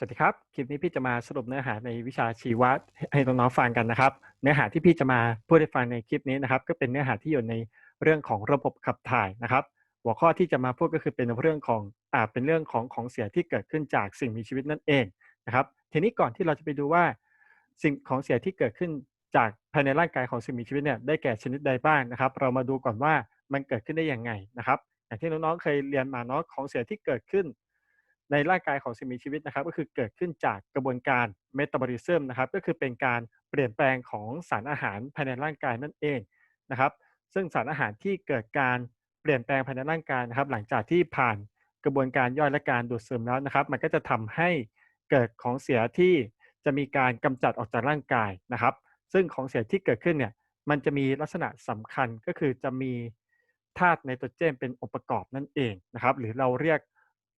สวัสดีครับ คลิปนี้พี่จะมาสรุปเนื้อหาในวิชาชีวะให้น้องๆฟังกันนะครับ เนื้อหาที่พี่จะมาพูดให้ฟังในคลิปนี้นะครับ ก็เป็นเนื้อหาที่อยู่ในเรื่องของระบบขับถ่ายนะครับ หัวข้อที่จะมาพูดก็คือเป็นเรื่องของอ่าเป็นเรื่องของของเสียที่เกิดขึ้นจากสิ่งมีชีวิตนั่นเองนะครับ ทีนี้ก่อนที่เราจะไปดูว่า สิ่งของเสียที่เกิดขึ้นจากภายในร่างกายของสิ่งมีชีวิตเนี่ยได้แก่ชนิดใดบ้างนะครับ เรามาดูก่อนว่ามันเกิดขึ้นได้อย่างไงนะครับ อย่างที่น้องๆเคยเรียนมาเนาะของเสียที่เกิดขึ้น ในร่างกายของสิ่งมีชีวิตนะครับ ก็คือเกิดขึ้นจากกระบวนการเมตาบอลิซึมนะครับก็คือเป็นการเปลี่ยนแปลงของสารอาหารภายในร่างกายนั่นเองนะครับ ซึ่งสารอาหารที่เกิดการเปลี่ยนแปลงภายในร่างกายนะครับ หลังจากที่ผ่านกระบวนการย่อยและการดูดซึมแล้วนะครับ มันก็จะทำให้เกิดของเสียที่จะมีการกำจัดออกจากร่างกายนะครับ ซึ่งของเสียที่เกิดขึ้นเนี่ยมันจะมีลักษณะสำคัญก็คือจะมีธาตุไนโตรเจนเป็นองค์ประกอบนั่นเองนะครับ หรือเราเรียก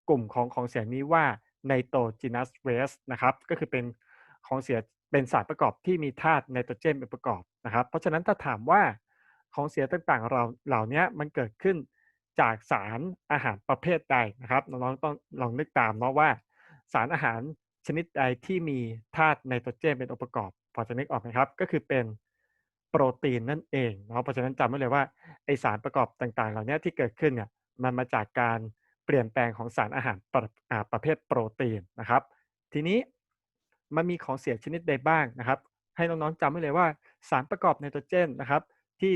กลุ่มของของเสียนี้ว่าไนโตรจีนัสเวสนะครับก็คือเป็นของเสียเป็นสารประกอบที่มีธาตุไนโตรเจนเป็นประกอบนะครับ เพราะฉะนั้นถ้าถามว่าของเสียต่างๆเราเหล่านี้มันเกิดขึ้นจากสารอาหารประเภทใดนะครับน้องๆต้องลองนึกตามเนาะว่า สารอาหารชนิดใดที่มีธาตุไนโตรเจนเป็นองค์ประกอบพอจะนึกออกไหมครับ ก็คือเป็นโปรตีนนั่นเองเนาะเพราะฉะนั้นจำไว้เลยว่าไอสารประกอบต่างๆ เหล่านี้ที่เกิดขึ้นเนี่ยมันมาจากการ ปลี่ยนแปลงของสารอาหารประประเภทโปรตีนนะครับ ทีนี้มันมีของเสียชนิดใดบ้างนะครับ ให้น้องๆจำไว้เลยว่าสารประกอบไนโตรเจนนะครับที่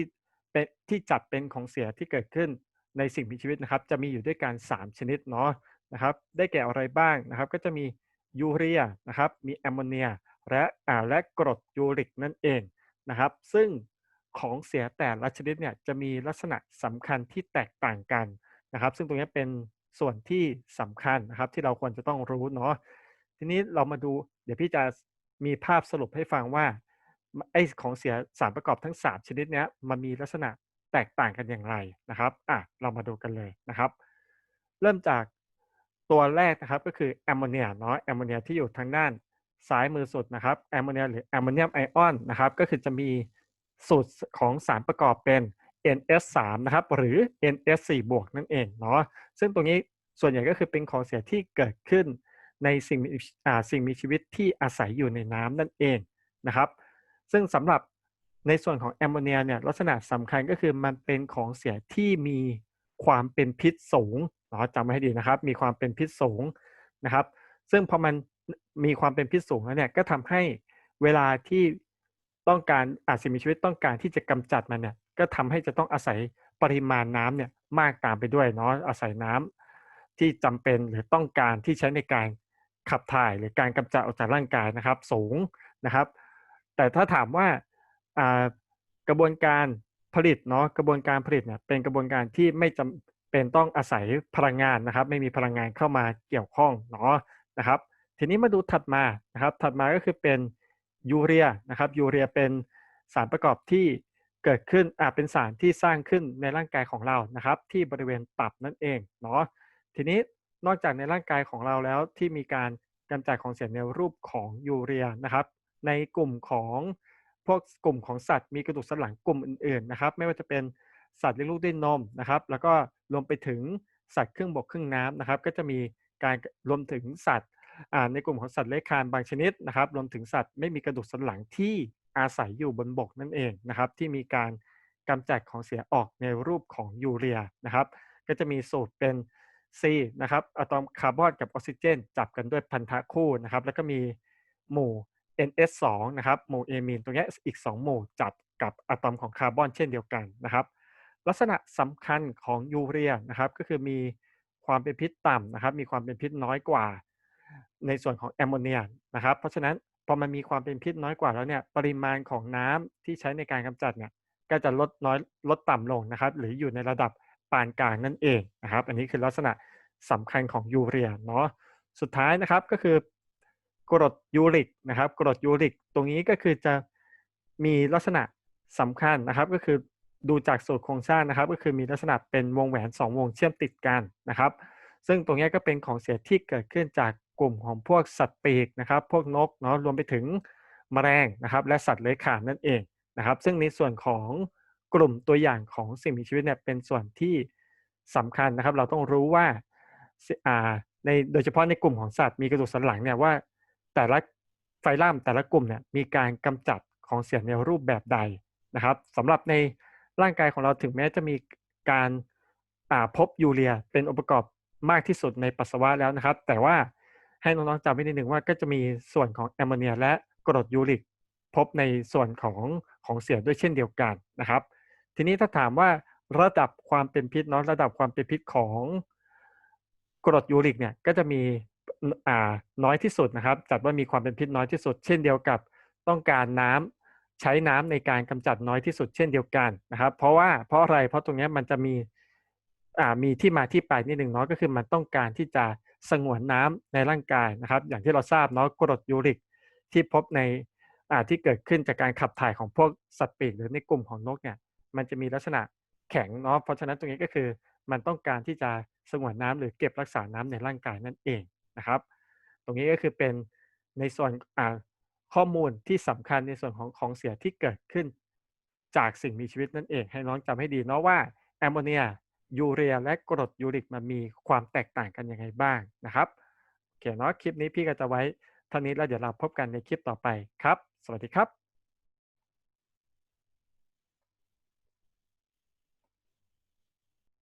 เป็นที่จัดเป็นของเสียที่เกิดขึ้นในสิ่งมีชีวิตนะครับ จะมีอยู่ด้วยกัน 3 ชนิดเนาะนะครับ ได้แก่อะไรบ้างนะครับ ก็จะมียูเรียนะครับ มีแอมโมเนียและอ่าและกรดยูริกนั่นเองนะครับ ซึ่งของเสียแต่ละชนิดเนี่ยจะมีลักษณะสำคัญที่แตกต่างกันนะครับ ซึ่งตรงนี้เป็น ส่วนที่สำคัญนะครับ ที่เราควรจะต้องรู้เนาะทีนี้เรามาดูเดี๋ยวพี่จะมีภาพสรุปให้ฟังว่าไอ้ของเสียสารประกอบทั้ง 3 ชนิดนี้มันมีลักษณะแตกต่างกันอย่างไรนะครับอะเรามาดูกันเลยนะครับ เริ่มจากตัวแรกนะครับก็คือแอมโมเนียเนาะแอมโมเนียที่อยู่ทางด้านซ้ายมือสุดนะครับแอมโมเนียหรือแอมโมเนียมไอออนนะครับก็คือจะมีสูตรของสารประกอบเป็น NS3 นะครับหรือ NS4 บวกนั่นเองเนาะซึ่งตรงนี้ส่วนใหญ่ก็คือเป็นของเสียที่เกิดขึ้นในสิ่งอ่าสิ่งมีชีวิตที่อาศัยอยู่ในน้ำนั่นเองนะครับ ซึ่งสำหรับในส่วนของแอมโมเนียเนี่ยลักษณะสำคัญก็คือมันเป็นของเสียที่มีความเป็นพิษสูงเนาะจำไว้ให้ดีนะครับ มีความเป็นพิษสูงนะครับ ซึ่งพอมันมีความเป็นพิษสูงแล้วเนี่ยก็ทำให้เวลาที่ต้องการอาสิ่งมีชีวิตต้องการที่จะกำจัดมันเนี่ย ก็ทำให้จะต้องอาศัยปริมาณน้ำเนี่ยมากตามไปด้วยเนาะอาศัยน้ำที่จำเป็นหรือต้องการที่ใช้ในการขับถ่ายหรือการกำจัดออกจากร่างกายนะครับ สูงนะครับ แต่ถ้าถามว่ากระบวนการผลิตเนาะกระบวนการผลิตเนี่ยเป็นกระบวนการที่ไม่จำเป็นต้องอาศัยพลังงานนะครับ ไม่มีพลังงานเข้ามาเกี่ยวข้องเนาะนะครับ ทีนี้มาดูถัดมานะครับ ถัดมาก็คือเป็นยูเรียนะครับยูเรียเป็นสารประกอบที่ เกิดขึ้นอ่าเป็นสารที่สร้างขึ้นในร่างกายของเรานะครับ ที่บริเวณตับนั่นเองเนาะทีนี้นอกจากในร่างกายของเราแล้วที่มีการกำจัดของเสียในรูปของยูเรียนะครับ ในกลุ่มของพวกกลุ่มของสัตว์มีกระดูกสันหลังกลุ่มอื่นๆนะครับ ไม่ว่าจะเป็นสัตว์เลี้ยงลูกด้วยนมนะครับ แล้วก็รวมไปถึงสัตว์ครึ่งบกครึ่งน้ำนะครับ ก็จะมีการรวมถึงสัตว์ในกลุ่มของสัตว์เลื้อยคลานบางชนิดนะครับ รวมถึงสัตว์ไม่มีกระดูกสันหลังที่ อาศัยอยู่บนบกนั่นเองนะครับ ที่มีการกำจัดของเสียออกในรูปของยูเรียนะครับ ก็จะมีสูตรเป็น C นะครับอะตอมคาร์บอนกับออกซิเจน จับกันด้วยพันธะคู่นะครับ แล้วก็มีหมู่ NS2 นะครับหมู่เอมีนตรงนี้อีก 2 หมู่จับกับอะตอมของคาร์บอนเช่นเดียวกันนะครับ ลักษณะสำคัญของยูเรียนะครับ ก็คือมีความเป็นพิษต่ำนะครับ มีความเป็นพิษน้อยกว่า ในส่วนของแอมโมเนียนะครับ เพราะฉะนั้น พอมันมีความเป็นพิษน้อยกว่าแล้วเนี่ยปริมาณของน้ำที่ใช้ในการกำจัดเนี่ยก็จะลดน้อยลดต่ำลงนะครับ หรืออยู่ในระดับปานกลางนั่นเองนะครับ อันนี้คือลักษณะสำคัญของยูเรียเนาะสุดท้ายนะครับก็คือกรดยูริกนะครับ กรดยูริกตรงนี้ก็คือจะมีลักษณะสำคัญนะครับ ก็คือดูจากสูตรโครงสร้างนะครับ ก็คือมีลักษณะเป็นวงแหวน 2 วงเชื่อมติดกันนะครับ ซึ่งตรงนี้ก็เป็นของเสียที่เกิดขึ้นจาก กลุ่มของพวกสัตว์ปีกนะครับ พวกนกเนาะรวมไปถึงแมลงนะครับ และสัตว์เลื้อยคลานนั่นเองนะครับ ซึ่งในส่วนของกลุ่มตัวอย่างของสิ่งมีชีวิตเนี่ยเป็นส่วนที่สำคัญนะครับ เราต้องรู้ว่าในโดยเฉพาะในกลุ่มของสัตว์มีกระดูกสันหลังเนี่ยว่า แต่ละไฟลัมแต่ละกลุ่มเนี่ยมีการกำจัดของเสียในรูปแบบใดนะครับสำหรับในร่างกายของเราถึงแม้จะมีการพบยูเรียเป็นองค์ประกอบมากที่สุดในปัสสาวะแล้วนะครับ แต่ว่า ให้น้องๆจำไว้นิดนึงว่าก็จะมีส่วนของแอมโมเนียและกรดยูริกพบในส่วนของของเสียด้วยเช่นเดียวกันนะครับ ทีนี้ถ้าถามว่าระดับความเป็นพิษเนาะระดับความเป็นพิษของกรดยูริกเนี่ยก็จะมีอ่าน้อยที่สุดนะครับ จัดว่ามีความเป็นพิษน้อยที่สุด เช่นเดียวกับต้องการน้ำใช้น้ำในการกำจัดน้อยที่สุดเช่นเดียวกันนะครับ เพราะว่าเพราะอะไรเพราะตรงนี้มันจะมีอ่ามีที่มาที่ไปนิดหนึ่งเนาะก็คือมันต้องการที่จะ สงวนน้ำในร่างกายนะครับ อย่างที่เราทราบเนาะกรดยูริกที่พบในอาที่เกิดขึ้นจากการขับถ่ายของพวกสัตว์ปีกหรือในกลุ่มของนกเนี่ยมันจะมีลักษณะแข็งเนาะเพราะฉะนั้นตรงนี้ก็คือมันต้องการที่จะสงวนน้ำหรือเก็บรักษาน้ำในร่างกายนั่นเองนะครับ ตรงนี้ก็คือเป็นในส่วนข้อมูลที่สำคัญในส่วนของของเสียที่เกิดขึ้นจากสิ่งมีชีวิตนั่นเอง ให้น้องจำให้ดีเนาะว่าแอมโมเนีย ยูเรียและกรดยูริกมันมีความแตกต่างกันยังไงบ้างนะครับโอเคเนาะคลิปนี้พี่ก็จะไว้เท่านี้แล้วเดี๋ยวเราพบกันในคลิปต่อไปครับ สวัสดีครับ